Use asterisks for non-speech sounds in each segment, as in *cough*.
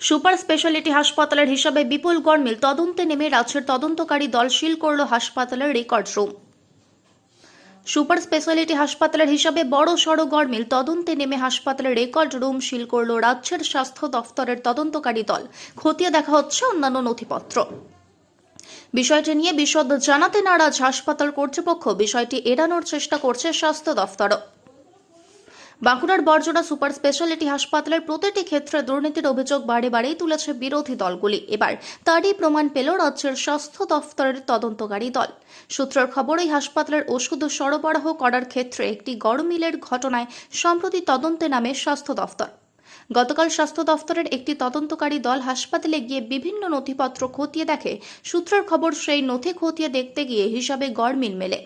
Super speciality হাসপাতালের হিসাবে বিপুল গড়মিল তদন্তে নেমে রাজ্যের তদন্তকারী দল সিল করল হাসপাতালের রেকর্ড রুম। সুপার স্পেশালিটি হাসপাতালের হিসাবে বড় সড় গড়মিল তদন্তে নেমে হাসপাতালের রেকর্ড রুম সিল করল রাজ্যের স্বাস্থ্য দফতরের তদন্তকারী দল। খতিয়ে দেখা হচ্ছে অন্যান্য নথিপত্র। বিষয়টি নিয়ে বিশদ জানাতে নারাজ হাসপাতাল কর্তৃপক্ষ। বিষয়টি এড়ানোর চেষ্টা করছে স্বাস্থ্য দফতরও। বাঁকুড়ার বর্জনা সুপার স্পেশালিটি হাসপাতালের প্রতিটি ক্ষেত্রে দুর্নীতির অভিযোগ বাড়ে বারেই তুলেছে বিরোধী দলগুলি। এবার তারই প্রমাণ পেল রাজ্যের স্বাস্থ্য দফতরের তদন্তকারী দল। সূত্রের খবর, এই হাসপাতালের ওষুধ সরবরাহ করার ক্ষেত্রে একটি গড়মিলের ঘটনায় সম্প্রতি তদন্তে নামে স্বাস্থ্য দফতর। গতকাল স্বাস্থ্য দফতরের একটি তদন্তকারী দল হাসপাতালে গিয়ে বিভিন্ন নথিপত্র খতিয়ে দেখে, সূত্রের খবর সেই নথি খতিয়ে দেখতে গিয়ে হিসাবে গড়মিল মেলে।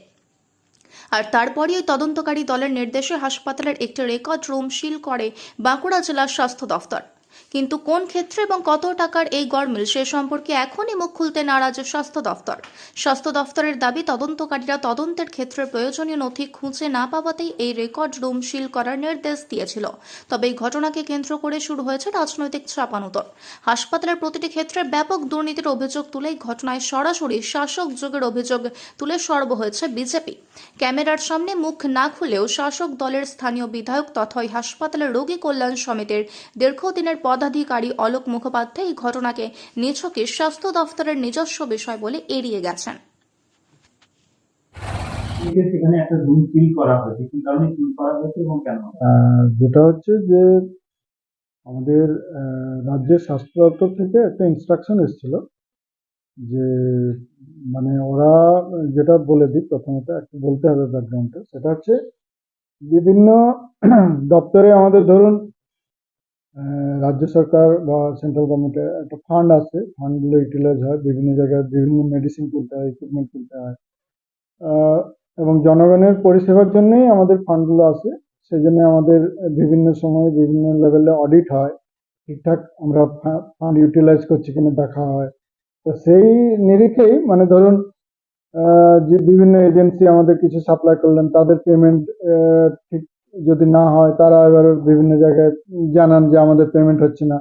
আর তারপরই ওই তদন্তকারী দলের নির্দেশে হাসপাতালের একটি রেকর্ড রুম সিল করে বাঁকুড়া জেলার স্বাস্থ্য দফতর। কিন্তু কোন ক্ষেত্রে এবং কত টাকার এই গরমিল সে সম্পর্কে এখনই মুখ খুলতে নারাজ স্বাস্থ্য দফতর। স্বাস্থ্য দফতরের দাবি, তদন্তকারীরা তদন্তের ক্ষেত্রে প্রয়োজনীয় নথি খুঁজে না পাওয়াতেই এই রেকর্ড রুম সিল করার নির্দেশ দিয়েছিল। তবে এই ঘটনাকে কেন্দ্র করে শুরু হয়েছে রাজনৈতিক চাপানুতর। হাসপাতালের প্রতিটি ক্ষেত্রে ব্যাপক দুর্নীতির অভিযোগ তুলে ঘটনায় সরাসরি শাসক যোগের অভিযোগ তুলে সরব হয়েছে বিজেপি। ক্যামেরার সামনে মুখ না খুলেও শাসক দলের স্থানীয় বিধায়ক তথা হাসপাতালের রোগী কল্যাণ সমিতির দীর্ঘদিনের পদাধিকারী অলোক মুখোপাধ্যায় এই ঘটনাকে নিছকে স্বাস্থ্য দফতরের নিজস্ব বিষয় বলে এড়িয়ে গেছেন। একটা রুম ফিল করা হয়েছে। কি কারণে ফিল করা হয়েছে এবং কেন? আহ, যেটা হচ্ছে যে আমাদের আহ, রাজ্যের স্বাস্থ্য দপ্তর থেকে একটা ইনস্ট্রাকশন এসেছিল যে মানে ওরা যেটা বলে দিই প্রথমত একটু বলতে হবে ব্যাকগ্রাউন্ডটা সেটা হচ্ছে বিভিন্ন *clears throat* দপ্তরে আমাদের ধরুন রাজ্য সরকার বা সেন্ট্রাল গভর্নমেন্টের একটা ফান্ড আছে। ফান্ডগুলো ইউটিলাইজ হয়, বিভিন্ন জায়গায় বিভিন্ন মেডিসিন কিনতে হয় ইকুইপমেন্ট কিনতে হয়। এবং জনগণের পরিষেবার জন্যই আমাদের ফান্ডগুলো আছে। সেই জন্য আমাদের বিভিন্ন সময় বিভিন্ন লেভেলে অডিট হয়, ঠিকঠাক আমরা ফান্ড ইউটিলাইজ করছি কিনা দেখা হয়। তো সেই নিরিখেই মানে ধরুন যে বিভিন্ন এজেন্সি আমাদের কিছু সাপ্লাই করলেন, তাদের পেমেন্ট ঠিক যদি না হয় তারা এবার বিভিন্ন জায়গায় জানান যে আমাদের পেমেন্ট হচ্ছে না।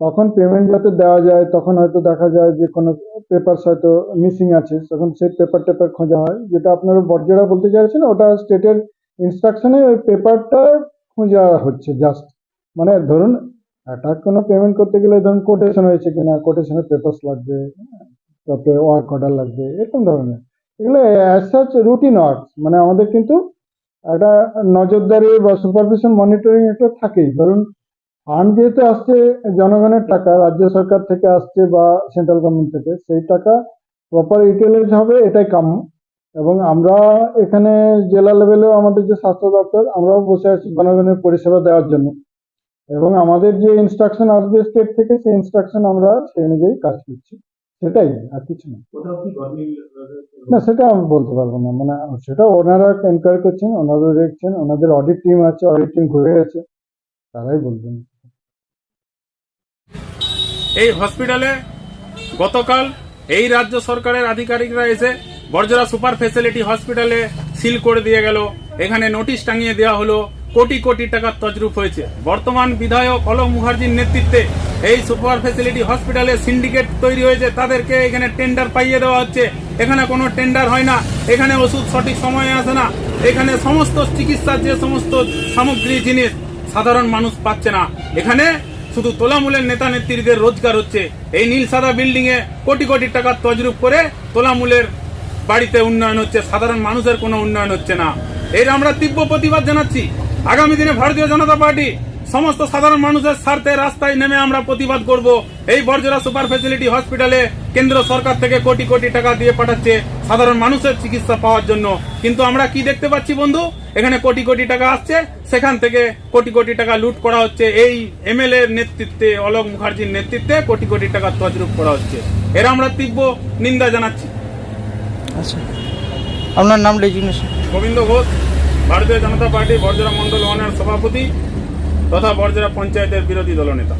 তখন পেমেন্ট যাতে দেওয়া যায়, তখন হয়তো দেখা যায় যে কোনো পেপারস হয়তো মিসিং আছে। তখন সেই পেপার টেপার খোঁজা হয়। যেটা আপনারা বর্জরা বলতে চাইছেন, ওটা স্টেটের ইনস্ট্রাকশনে ওই পেপারটা খোঁজা হচ্ছে জাস্ট মানে ধরুন একটা কোনো পেমেন্ট করতে গেলে ধরুন কোটেশন হয়েছে কিনা কোটেশনের পেপারস লাগবে, তারপরে ওয়ার্ক অর্ডার লাগবে, এরকম ধরনের। এগুলো অ্যাজ সাচ রুটিন ওয়ার্ক মানে আমাদের কিন্তু একটা নজরদারি বা সুপারভিশন মনিটরিং একটা থাকেই। ধরুন ফান্ড যেহেতু আসছে জনগণের টাকা, রাজ্য সরকার থেকে আসছে বা সেন্ট্রাল গভর্নমেন্ট থেকে, সেই টাকা প্রপার ইউটিলাইজ হবে, এটাই কাম্য। এবং আমরা এখানে জেলা লেভেলেও আমাদের যে স্বাস্থ্য দপ্তর, আমরাও বসে আছি জনগণের পরিষেবা দেওয়ার জন্য। এবং আমাদের যে ইনস্ট্রাকশন আসবে স্টেট থেকে, সেই ইনস্ট্রাকশন আমরা সেই অনুযায়ী কাজ করছি। সেটাই আর কিছু না। না সেটা আমি বলতে পারব না। মানে সেটা ওনারা এনকোয়ারি করছেন ওনারা দেখছেন ওনাদের অডিট টিম আছে অডিট টিম ঘুরে গেছে তারাই বলবেন। এই হসপিটালে গতকাল এই রাজ্য সরকারের আধিকারিকরা এসে বর্জরা সুপার ফেসিলিটি হসপিটালে সিল করে দিয়ে গেল। এখানে নোটিশ টাঙিয়ে দেওয়া হলো কোটি কোটি টাকার তজরুপ হয়েছে। বর্তমান বিধায়ক অলোক মুখার্জির নেতৃত্বে এই সুপার ফেসিলিটি হসপিটালে সিন্ডিকেট তৈরি হয়েছে, তাদেরকে এখানে টেন্ডার পাইয়ে দেওয়া হচ্ছে। এখানে কোনো টেন্ডার হয় না, এখানে ওষুধ সঠিক সময়ে আসে না। এখানে সমস্ত চিকিৎসার যে সমস্ত সামগ্রী জিনিস সাধারণ মানুষ পাচ্ছে না। এখানে শুধু তোলামূলের নেতা নেত্রীদের রোজগার হচ্ছে। এই নীল সাদা বিল্ডিং এ কোটি কোটি টাকার তজরুপ করে তোলামূলের বাড়িতে উন্নয়ন হচ্ছে, সাধারণ মানুষের কোনো উন্নয়ন হচ্ছে না। এর আমরা তীব্র প্রতিবাদ জানাচ্ছি। আগামী দিনে ভারতীয় জনতা পার্টি সমস্ত সাধারণ মানুষের স্বার্থে রাস্তায় নেমে আমরা প্রতিবাদ করব। এই বর্জরা সুপার ফেসিলিটি হসপিটালে কেন্দ্র সরকার থেকে কোটি কোটি টাকা দিয়ে পাঠাচ্ছে সাধারণ মানুষের চিকিৎসা পাওয়ার জন্য। কিন্তু আমরা কি দেখতে পাচ্ছি বন্ধু? এখানে কোটি কোটি টাকা আসছে সেখান থেকে কোটি কোটি টাকা লুট করা হচ্ছে। এই এমএলএ এর নেতৃত্বে অলোক মুখার্জির নেতৃত্বে কোটি কোটি টাকা তজরুপ করা হচ্ছে। এরা আমরা তীব্র নিন্দা জানাচ্ছি। আচ্ছা। আপনার নাম রেজিগনেশন গোবিন্দ ঘোষ ভারতীয় জনতা পার্টি বর্জরা মন্ডল ওয়ানের সভাপতি। তথা বর্জরা পঞ্চায়েতের বিরোধী দলনেতা।